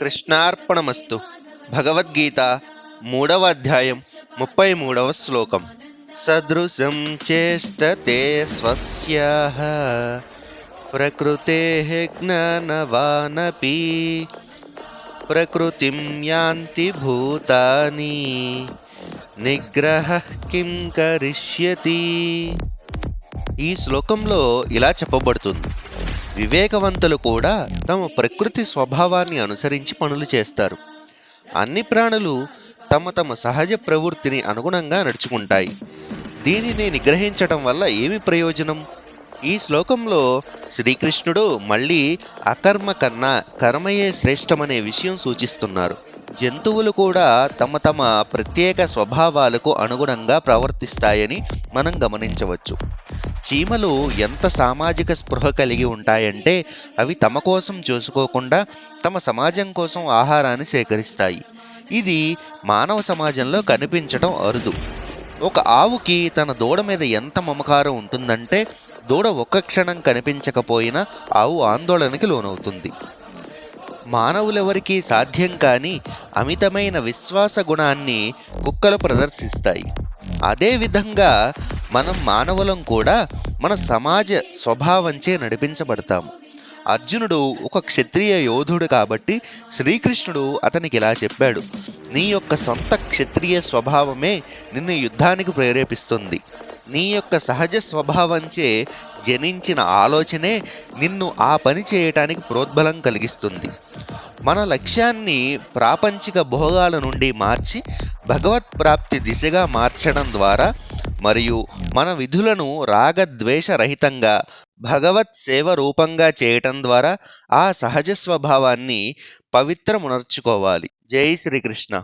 కృష్ణార్పణమస్తు. భగవద్గీత మూడవ అధ్యాయం ముప్పై మూడవ శ్లోకం. సదృశం చేష్టతే స్వస్య. ప్రకృతే జ్ఞానవానపి. ప్రకృతిం యాంతి భూతాని. నిగ్రహ కిం కరిష్యతి. ఈ శ్లోకంలో ఇలా చెప్పబడుతుంది. వివేకవంతులు కూడా తమ ప్రకృతి స్వభావాన్ని అనుసరించి పనులు చేస్తారు. అన్ని ప్రాణులు తమ తమ సహజ ప్రవృత్తిని అనుగుణంగా నడుచుకుంటాయి. దీనిని నిగ్రహించటం వల్ల ఏమి ప్రయోజనం? ఈ శ్లోకంలో శ్రీకృష్ణుడు మళ్ళీ అకర్మ కన్నా కర్మయే శ్రేష్టమనే విషయం సూచిస్తున్నారు. జంతువులు కూడా తమ తమ ప్రత్యేక స్వభావాలకు అనుగుణంగా ప్రవర్తిస్తాయని మనం గమనించవచ్చు. చీమలు ఎంత సామాజిక స్పృహ కలిగి ఉంటాయంటే అవి తమ కోసం చూసుకోకుండా తమ సమాజం కోసం ఆహారాన్ని సేకరిస్తాయి. ఇది మానవ సమాజంలో కనిపించడం అరుదు. ఒక ఆవుకి తన దూడ మీద ఎంత మమకారం ఉంటుందంటే దూడ ఒక్క క్షణం కనిపించకపోయినా ఆవు ఆందోళనకి లోనవుతుంది. మానవులెవరికీ సాధ్యం కాని అమితమైన విశ్వాస గుణాన్ని కుక్కలు ప్రదర్శిస్తాయి. అదేవిధంగా మనం మానవులం కూడా మన సమాజ స్వభావంచే నడిపించబడతాము. అర్జునుడు ఒక క్షత్రియ యోధుడు కాబట్టి శ్రీకృష్ణుడు అతనికి ఇలా చెప్పాడు నీ యొక్క సొంత క్షత్రియ స్వభావమే నిన్ను యుద్ధానికి ప్రేరేపిస్తుంది. నీ యొక్క సహజ స్వభావంచే జనించిన ఆలోచనే నిన్ను ఆ పని చేయటానికి ప్రోద్బలం కలిగిస్తుంది. మన లక్ష్యాన్ని ప్రాపంచిక భోగాల నుండి మార్చి భగవత్ ప్రాప్తి దిశగా మార్చడం ద్వారా మరియు మన విధులను రాగద్వేషరహితంగా భగవత్ సేవ రూపంగా చేయటం ద్వారా ఆ సహజ స్వభావాన్ని పవిత్రమునర్చుకోవాలి. జై శ్రీకృష్ణ.